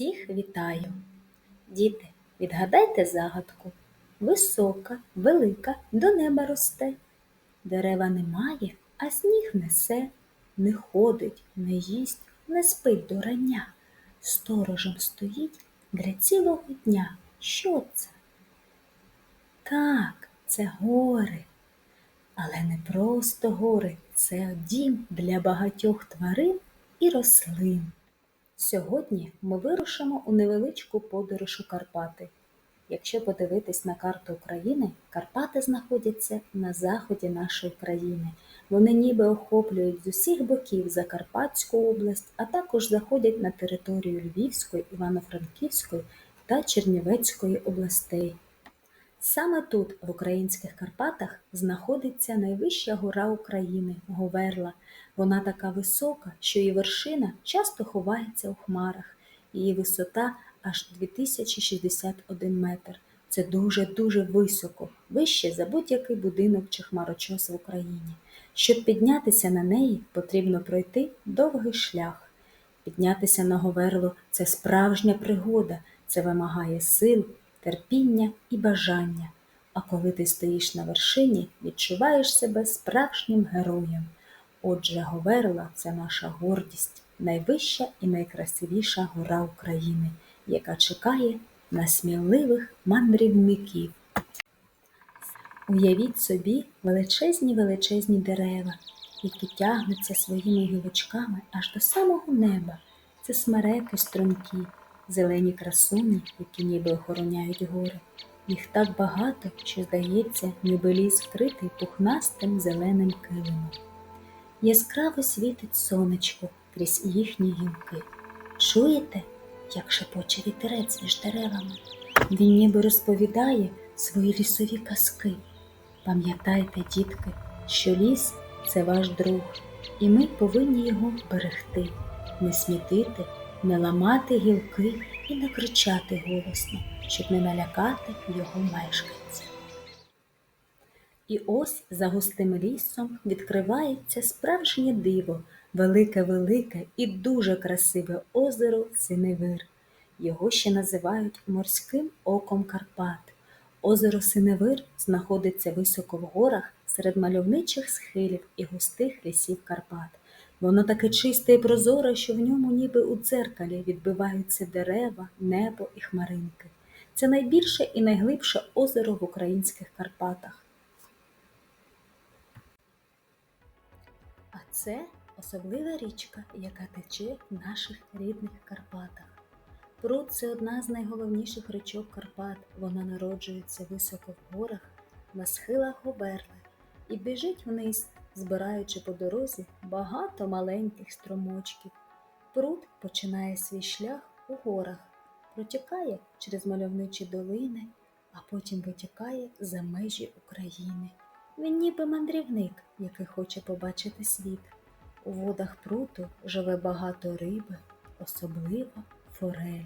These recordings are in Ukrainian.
Всіх вітаю! Діти, відгадайте загадку. Висока, велика, до неба росте. Дерева немає, а сніг несе. Не ходить, не їсть, не спить до рання. Сторожем стоїть для цілого дня. Що це? Так, це гори. Але не просто гори, це дім для багатьох тварин і рослин. Сьогодні ми вирушимо у невеличку подорож у Карпати. Якщо подивитись на карту України, Карпати знаходяться на заході нашої країни. Вони ніби охоплюють з усіх боків Закарпатську область, а також заходять на територію Львівської, Івано-Франківської та Чернівецької областей. Саме тут, в українських Карпатах, знаходиться найвища гора України Говерла. Вона така висока, що її вершина часто ховається у хмарах. Її висота аж 2061 метр. Це дуже-дуже високо, вище за будь-який будинок чи хмарочос в Україні. Щоб піднятися на неї, потрібно пройти довгий шлях. Піднятися на Говерло – це справжня пригода, це вимагає сил, терпіння і бажання. А коли ти стоїш на вершині, відчуваєш себе справжнім героєм. Отже, Говерла це наша гордість, найвища і найкрасивіша гора України, яка чекає на сміливих мандрівників. Уявіть собі величезні величезні дерева, які тягнуться своїми гілочками аж до самого неба. Це смереки струнки, зелені красуні, які ніби охороняють гори. Їх так багато, що, здається, ніби ліс вкритий пухнастим зеленим килимом. Яскраво світить сонечко крізь їхні гілки. Чуєте, як шепоче вітерець між деревами? Він ніби розповідає свої лісові казки. Пам'ятайте, дітки, що ліс це ваш друг, і ми повинні його берегти, не смітити, не ламати гілки і не кричати голосно, щоб не налякати його мешканців. І ось за густим лісом відкривається справжнє диво, велике-велике і дуже красиве озеро Синевир. Його ще називають морським оком Карпат. Озеро Синевир знаходиться високо в горах серед мальовничих схилів і густих лісів Карпат. Воно таке чисте і прозоре, що в ньому ніби у дзеркалі відбиваються дерева, небо і хмаринки. Це найбільше і найглибше озеро в українських Карпатах. Це особлива річка, яка тече в наших рідних Карпатах. Пруд це одна з найголовніших річок Карпат. Вона народжується високо в горах, на схилах Говерли і біжить вниз, збираючи по дорозі багато маленьких струмочків. Пруд починає свій шлях у горах, протікає через мальовничі долини, а потім витікає за межі України. Він ніби мандрівник, який хоче побачити світ. У водах пруту живе багато риби, особливо форель.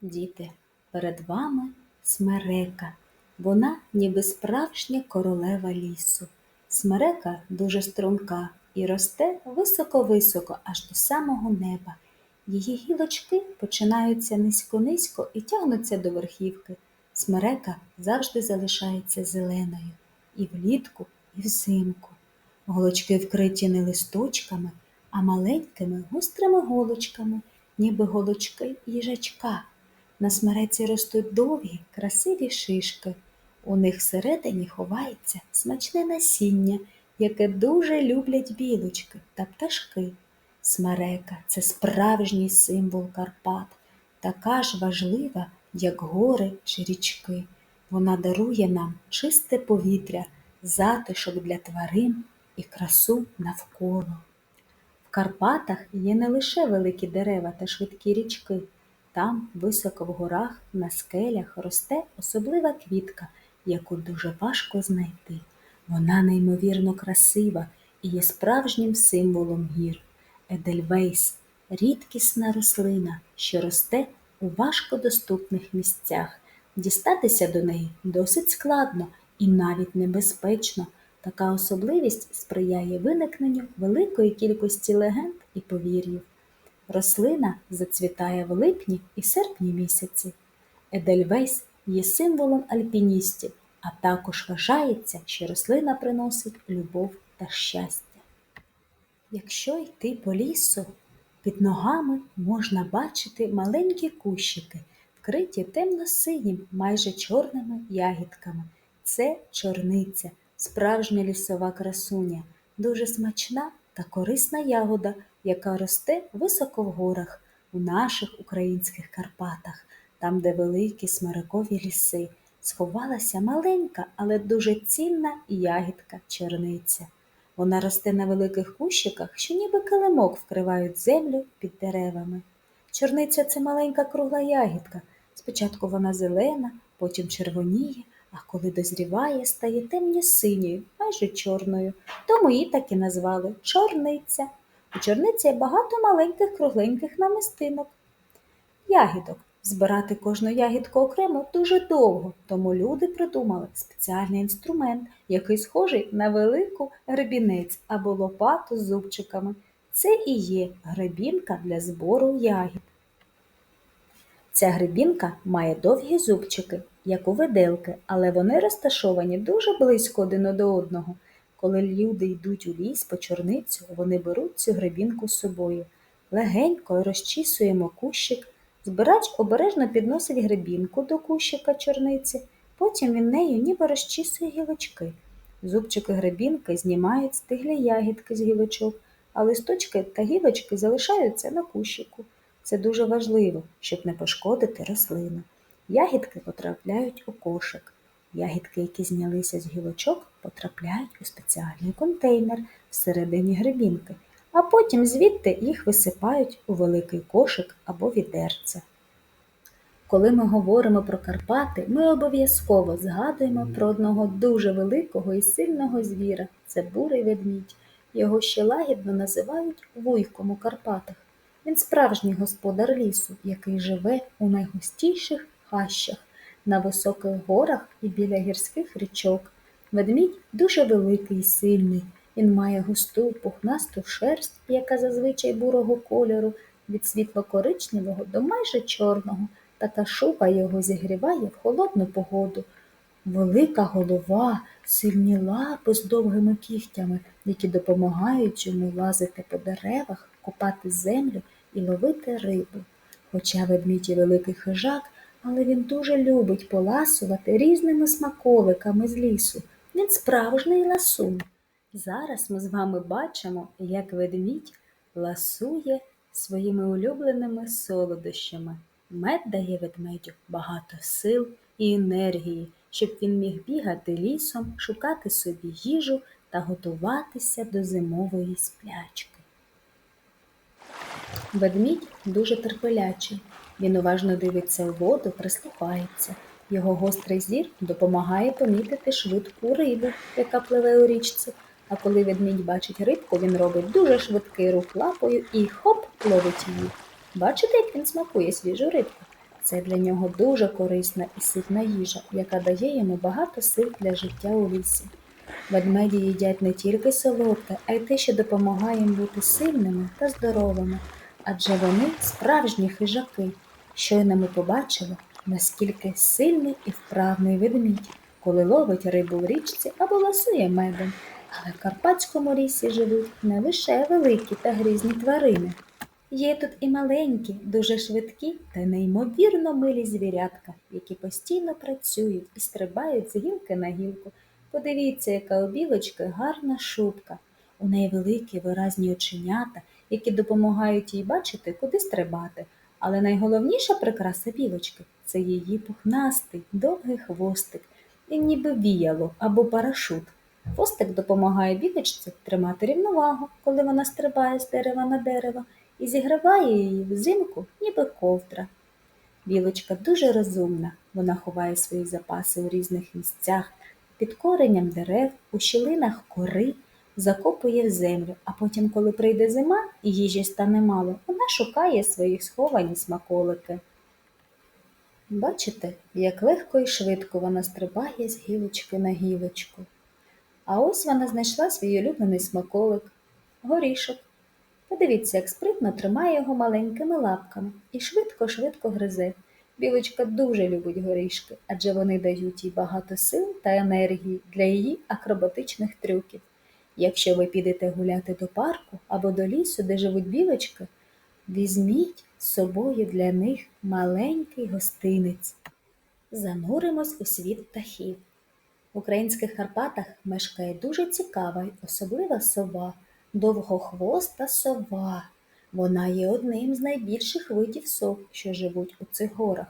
Діти, перед вами смерека. Вона ніби справжня королева лісу. Смерека дуже струнка і росте високо-високо аж до самого неба. Її гілочки починаються низько-низько і тягнуться до верхівки. Смерека завжди залишається зеленою і влітку, і взимку. Голочки вкриті не листочками, а маленькими гострими голочками, ніби голочки їжачка. На смереці ростуть довгі, красиві шишки. У них всередині ховається смачне насіння, яке дуже люблять білочки та пташки. Смерека це справжній символ Карпат, така ж важлива, як гори чи річки. Вона дарує нам чисте повітря, затишок для тварин і красу навколо. В Карпатах є не лише великі дерева та швидкі річки. Там, високо в горах, на скелях росте особлива квітка, яку дуже важко знайти. Вона неймовірно красива і є справжнім символом гір. Едельвейс рідкісна рослина, що росте у важкодоступних місцях. Дістатися до неї досить складно і навіть небезпечно. Така особливість сприяє виникненню великої кількості легенд і повір'їв. Рослина зацвітає в липні і серпні місяці. Едельвейс є символом альпіністів, а також вважається, що рослина приносить любов та щастя. Якщо йти по лісу, під ногами можна бачити маленькі кущики, вкриті темно-синім, майже чорними ягідками. Це чорниця, справжня лісова красуня, дуже смачна та корисна ягода, яка росте високо в горах у наших українських Карпатах, там, де великі смирикові ліси, сховалася маленька, але дуже цінна ягідка чорниця. Вона росте на великих кущиках, що ніби килимок вкривають землю під деревами. Чорниця це маленька кругла ягідка. Спочатку вона зелена, потім червоніє, а коли дозріває, стає темно-синьою, майже чорною. Тому її так і назвали чорниця. У чорниці є багато маленьких кругленьких намистинок. Ягідок. Збирати кожну ягідку окремо дуже довго, тому люди придумали спеціальний інструмент, який схожий на велику гребінець або лопату з зубчиками. Це і є гребінка для збору ягід. Ця гребінка має довгі зубчики, як у виделки, але вони розташовані дуже близько один до одного. Коли люди йдуть у ліс по чорницю, вони беруть цю гребінку з собою. Легенько розчісуємо кущик. Збирач обережно підносить гребінку до кущика чорниці, потім він нею ніби розчісує гілочки. Зубчики гребінки знімають стиглі ягідки з гілочок, а листочки та гілочки залишаються на кущику. Це дуже важливо, щоб не пошкодити рослину. Ягідки потрапляють у кошик. Ягідки, які знялися з гілочок, потрапляють у спеціальний контейнер всередині гребінки а потім звідти їх висипають у великий кошик або відерце. Коли ми говоримо про Карпати, ми обов'язково згадуємо про одного дуже великого і сильного звіра це бурий ведмідь. Його ще лагідно називають вуйком у Карпатах. Він справжній господар лісу, який живе у найгустіших хащах, на високих горах і біля гірських річок. Ведмідь дуже великий і сильний. Він має густу пухнасту шерсть, яка зазвичай бурого кольору, від світло-коричневого до майже чорного. Така шуба його зігріває в холодну погоду. Велика голова, сильні лапи з довгими кігтями, які допомагають йому лазити по деревах, копати землю і ловити рибу. Хоча ведмідь і великий хижак, але він дуже любить поласувати різними смаколиками з лісу. Він справжній ласун. Зараз ми з вами бачимо, як ведмідь ласує своїми улюбленими солодощами. Мед дає ведмедю багато сил і енергії, щоб він міг бігати лісом, шукати собі їжу та готуватися до зимової сплячки. Ведмідь дуже терпелячий. Він уважно дивиться у воду, прислухається. Його гострий зір допомагає помітити швидку рибу, яка пливе у річці. А коли ведмідь бачить рибку, він робить дуже швидкий рух лапою і хоп ловить її. Бачите, як він смакує свіжу рибку? Це для нього дуже корисна і ситна їжа, яка дає йому багато сил для життя у лісі. Ведмеді їдять не тільки солодке, а й те, що допомагає їм бути сильними та здоровими, адже вони справжні хижаки. Щойно ми побачили, наскільки сильний і вправний ведмідь, коли ловить рибу в річці або ласує медом. Але в Карпатському лісі живуть не лише великі та грізні тварини. Є тут і маленькі, дуже швидкі та неймовірно милі звірятка, які постійно працюють і стрибають з гілки на гілку. Подивіться, яка у білочки гарна шубка. У неї великі виразні оченята, які допомагають їй бачити, куди стрибати. Але найголовніша прикраса білочки це її пухнастий, довгий хвостик, і ніби віяло або парашут. Хвостик допомагає білочці тримати рівновагу, коли вона стрибає з дерева на дерево і зігріває її взимку, ніби ковдра. Білочка дуже розумна, вона ховає свої запаси у різних місцях, під коренням дерев, у щілинах кори, закопує в землю, а потім, коли прийде зима і їжі стане мало, вона шукає свої сховані смаколики. Бачите, як легко і швидко вона стрибає з гілочки на гілочку. А ось вона знайшла свій улюблений смаколик, горішок. Подивіться, як спритно тримає його маленькими лапками і швидко-швидко гризе. Білочка дуже любить горішки, адже вони дають їй багато сил та енергії для її акробатичних трюків. Якщо ви підете гуляти до парку або до лісу, де живуть білочки, візьміть з собою для них маленький гостинець. Зануримось у світ птахів. В українських Карпатах мешкає дуже цікава й особлива сова, довгохвоста сова. Вона є одним з найбільших видів сов, що живуть у цих горах.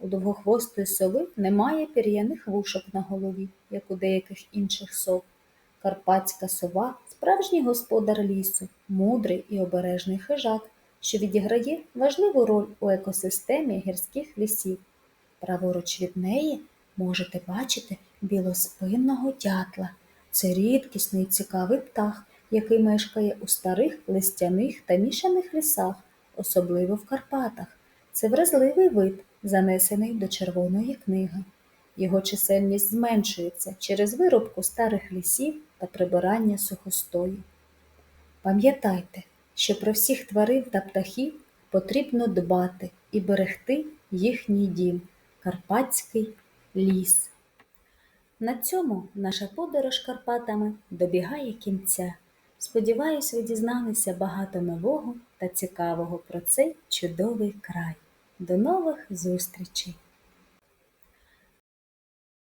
У довгохвостої сови немає пір'яних вушок на голові, як у деяких інших сов. Карпатська сова справжній господар лісу, мудрий і обережний хижак, що відіграє важливу роль у екосистемі гірських лісів. Праворуч від неї можете бачити білоспинного дятла. Це рідкісний цікавий птах, який мешкає у старих листяних та мішаних лісах, особливо в Карпатах. Це вразливий вид, занесений до Червоної книги. Його чисельність зменшується через вирубку старих лісів та прибирання сухостою. Пам'ятайте, що про всіх тварин та птахів потрібно дбати і берегти їхній дім Карпатський ліс. На цьому наша подорож Карпатами добігає кінця. Сподіваюсь, ви дізналися багато нового та цікавого про цей чудовий край. До нових зустрічей!